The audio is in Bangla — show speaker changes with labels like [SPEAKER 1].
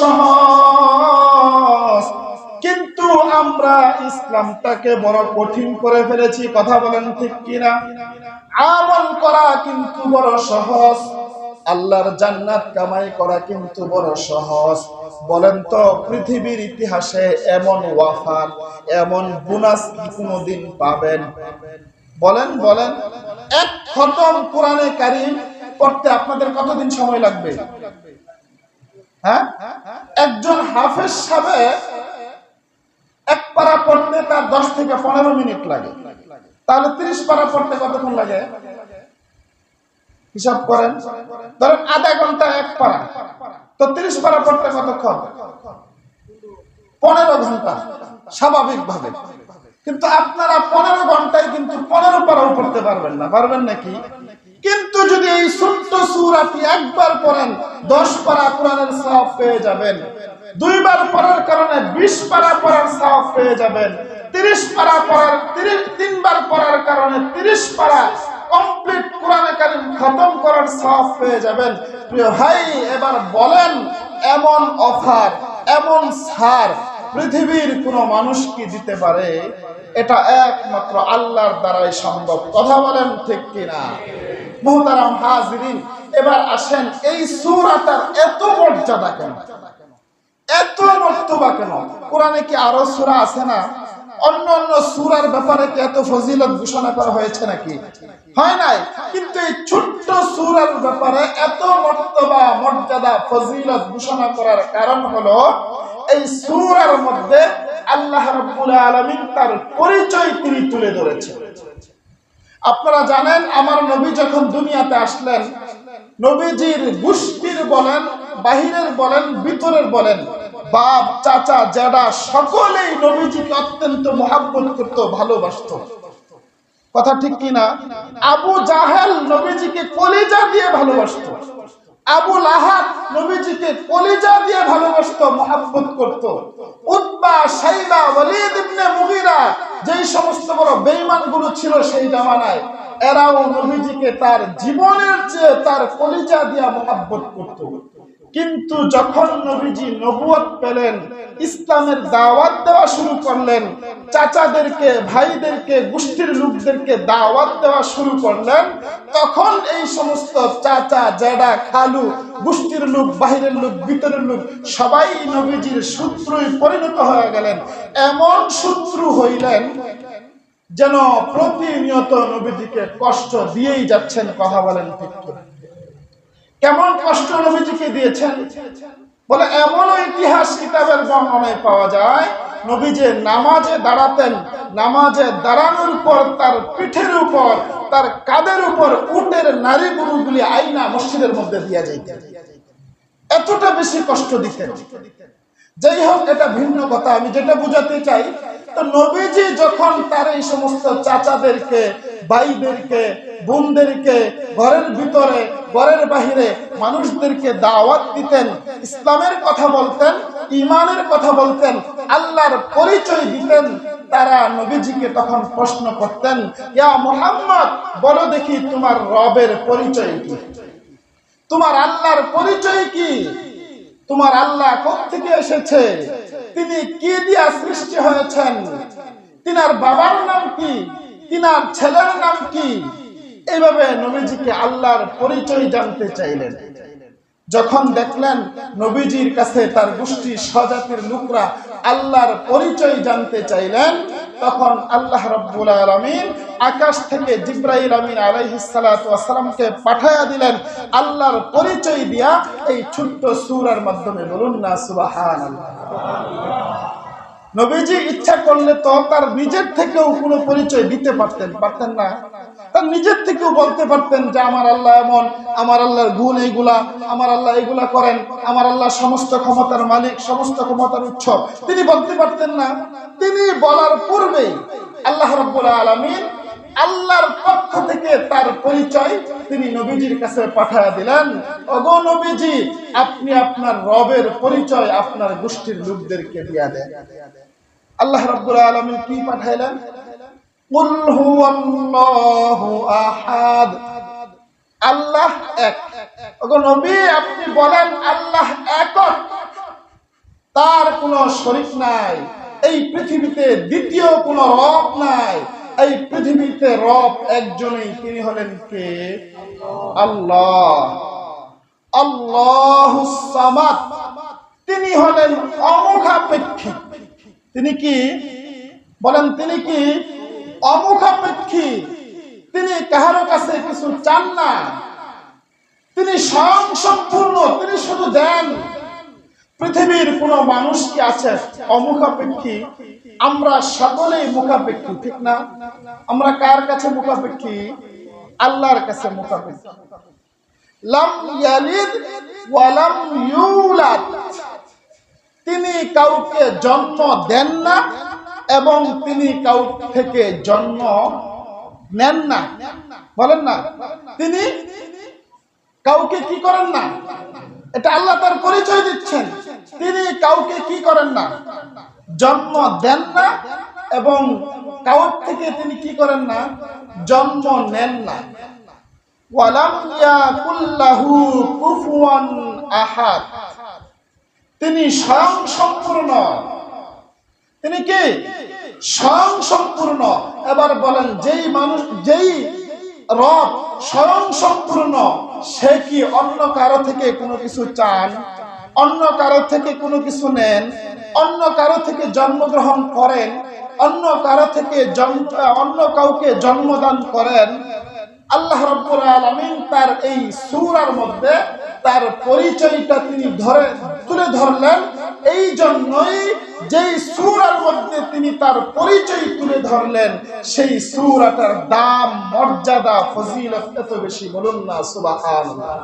[SPEAKER 1] সহজ। কিন্তু আমরা ইসলামটাকে বড় কঠিন করে ফেলেছি, কথা বলেন ঠিক কিনা? আমল করা কিন্তু বড় সহজ। আল্লাহর জান্নাত কামাই করা কিন্তু বড় সহজ। বলেন তো, পৃথিবীর ইতিহাসে এমন ওয়াফার, এমন বোনাস কোনোদিন পাবেন? বলেন বলেন। এক খতম কোরআনে কারিম পড়তে আপনাদের কতদিন সময় লাগবে? হ্যাঁ? একজন হাফেজ সাহেব এক পারা পড়তে তার দশ থেকে পনেরো মিনিট লাগে। তাহলে তিরিশ পারা পড়তে কতক্ষণ লাগে? হিসাব করেন। ধরেন আধা ঘণ্টা এক পারা তো তিরিশ পারা পড়তে কতক্ষণ? পনেরো ঘণ্টা। স্বাভাবিক ভাবে কিন্তু আপনারা পনেরো ঘন্টায় কিন্তু পনেরো পারাও পড়তে পারবেন না। পারবেন নাকি? কিন্তু যদি এই ছোট্ট সুরাটি একবার পড়েন, দশ পারা কোরআনের সব পেয়ে যাবেন। দুইবার পড়ার কারণে বিশ পারা পড়ার সব পেয়ে যাবেন। তিরিশ পারা পড়ার তিনবার পড়ার কারণে তিরিশ পারা কমপ্লিট কোরআনে কারিম খতম করার সব পেয়ে যাবেন। প্রিয় ভাই, এবার বলেন, এমন অফার, এমন ছাড় পৃথিবীর কোনো মানুষ কি দিতে পারে? এটা একমাত্র আল্লাহর দ্বারাই সম্ভব। কথা বলেন ঠিক কিনা? মোহতারাম হাজরিন, এবার আসেন এই সুরাটার এত মর্যাদা কেন? এত মর্তবা কেন? কোরআনে কি আরও সুরা আছে না? অন্য অন্য সুরার ব্যাপারে কি এত ফজিলত ঘোষণা করা হয়েছে নাকি? হয় নাই? কিন্তু এই ছোট্ট সুরার ব্যাপারে এত মর্তবা, মর্যাদা, ফজিলত ঘোষণা করার কারণ হলো এই সুরার মধ্যে আল্লাহ রাব্বুল আলামিন তার পরিচয় তিনি তুলে ধরেছেন। আপনারা জানেন, আমার নবী যখন দুনিয়াতে আসলেন, নবীজির গোষ্ঠীর বলেন, বাহিরের বলেন, ভিতরের বলেন, বাপ, চাচা জেডা সকলেই নবীজিকে অত্যন্ত মহাব্বত করত, ভালোবাসত। কথা ঠিক কিনা? আবু জাহেল নবীজিকে কলিজা দিয়ে ভালোবাসত। আবু লাহাব নবীজিকে কলিজা দিয়ে ভালোবাসত, মহাব্বত করত। উতবা সাইবা ওয়ালিদ ইবনে মুগিরা যেই সমস্ত বড় বেঈমানগুলো ছিল সেই জামানায়, এরাও নবীজিকে তার জীবনের চেয়ে তার কলিজা দিয়া মহাব্বত করত। কিন্তু যখন নবীজি নবুয়ত পেলেন, ইসলামের দাওয়াত দেওয়া শুরু করলেন, চাচাদেরকে, ভাইদেরকে, গোষ্ঠীর লোকদেরকে দাওয়াত দেওয়া শুরু করলেন, তখন এই সমস্ত চাচা জেডা খালু, গোষ্ঠীর লোক, বাহিরের লোক, ভিতরের লোক, সবাই নবীজির শত্রুই পরিণত হয়ে গেলেন এমন শত্রু হইলেন যেন প্রতিনিয়ত নবীজিকে কষ্ট দিয়েই যাচ্ছেন, কথা বলেন ঠিক কিনা? কেমন কষ্ট নবীজিকে দিয়েছেন? বলে এমন ইতিহাস কিতাবের বর্ণনায় পাওয়া যায় নবী যে নামাজে দাঁড়াতেন, নামাজে দাঁড়ানোর পর তার পিঠের উপর, তার কাদের উপর উটের নারী গুরুগুলি আইনা মসজিদের মধ্যে দিয়া যাইতেন। এতটা বেশি কষ্ট দিতেন। যাই হোক, এটা ভিন্ন কথা। আমি যেটা বুঝাতে চাই, তো নবীজি যখন তার এই সমস্ত চাচাদেরকে, ভাইদেরকে বোনদেরকে ঘরের ভিতরে, ঘরের বাহিরে মানুষদেরকে দাওয়াত দিতেন, ইসলামের কথা বলতেন ইমানের কথা বলতেন, আল্লাহর পরিচয় দিতেন, তারা নবীজিকে তখন প্রশ্ন করতেন, ইয়া মোহাম্মদ, বলো দেখি তোমার রবের পরিচয় কি? তোমার আল্লাহর পরিচয় কি? তোমার আল্লাহ থেকে এসেছে? তিনি কি দিয়া সৃষ্টি হয়েছেন? তিনার বাবার নাম কি? তিনার ছেলের নাম কি? এইভাবে নবীজিকে আল্লাহর পরিচয় জানতে চাইলেন। যখন দেখলেন নবীজির কাছে তার গোষ্ঠী স্বজাতির লোকরা আল্লাহর পরিচয় জানতে চাইলেন, তখন আল্লাহ রব্বুল আলমিন আকাশ থেকে জিব্রাইল আমিন আলাইহিসালামকে পাঠায়া দিলেন। আল্লাহর পরিচয় দিয়া এই ছোট্ট সুরার মাধ্যমে বলুন না সুবাহান নবীজি ইচ্ছা করলে তো তার নিজের থেকেও কোনো পরিচয় দিতে পারতেন পারতেন না। তার নিজের থেকেও বলতে পারতেন যে, আমার আল্লাহ এমন, আমার আল্লাহর গুণ এইগুলা, আমার আল্লাহ এইগুলা করেন, আমার আল্লাহ সমস্ত ক্ষমতার মালিক, সমস্ত ক্ষমতার উৎস। তিনি বলতে পারতেন না। তিনি বলার পূর্বেই আল্লাহ রব্বুল আলমিন আল্লাহর পক্ষ থেকে তার পরিচয় তিনি নবীজির কাছে পাঠায় দিলেন। অগো নবীজি, আপনি আপনার রবের পরিচয় আপনার গোষ্ঠীর লোকদেরকে দিয়া দেন। আল্লাহ রাব্বুল আলামিন কি পাঠাইলেন? আল্লাহ এক। নবী, আপনি বলেন আল্লাহ একক শরিক নাই। এই পৃথিবীতে দ্বিতীয় কোনো রব নাই। এই পৃথিবীতে রব একজনই, তিনি হলেন কে? আল্লাহ। আল্লাহ তিনি হলেন অমুখাপেক্ষী। তিনি কি? বলেন, তিনি কি? অমুখাপেক্ষী। তিনি কাহারো কাছে কিছু চান না। তিনি স্বয়ং সম্পূর্ণ তিনি শুধু দেন পৃথিবীর কোন মানুষ কি আছে অমুখাপেক্ষী? আমরা সকলেই মুখাপেক্ষী, ঠিক না? আমরা কার কাছে মুখাপেক্ষী? আল্লাহর কাছে মুখাপেক্ষী। লাম তিনি কাউকে জন্ম দেন না এবং তিনি কাউ থেকে জন্ম নেন না। বলেন না। তিনি কাউকে কি করেন না? এটা আল্লাহ তার পরিচয় দিচ্ছেন। তিনি কাউকে কি করেন না? জন্ম দেন না এবং কাউর থেকে তিনি কি করেন না? জন্ম নেন না। আহাদ। তিনি স্বয়ং সম্পূর্ণ। তিনি কি? স্বয়ং সম্পূর্ণ। এবার বলেন, যেই মানুষ, যেই রব স্বয়ং সম্পূর্ণ, সে কি অন্য কারও থেকে কোনো কিছু চান? অন্য কারও থেকে কোনো কিছু নেন, অন্য কারও থেকে জন্মগ্রহণ করেন, অন্য কারও থেকে অন্য কাউকে জন্মদান করেন, আল্লাহ রব্বুল আলামিন তার এই সূরার মধ্যে তার পরিচয়টা তিনি ধরে, তুলে ধরলেন। এই জন্যই যেই সূরার মধ্যে তিনি তার পরিচয় তুলে ধরলেন, সেই সূরাটার দাম, মর্যাদা, ফজিলত এত বেশি, বলুন না, সুবহানাল্লাহ।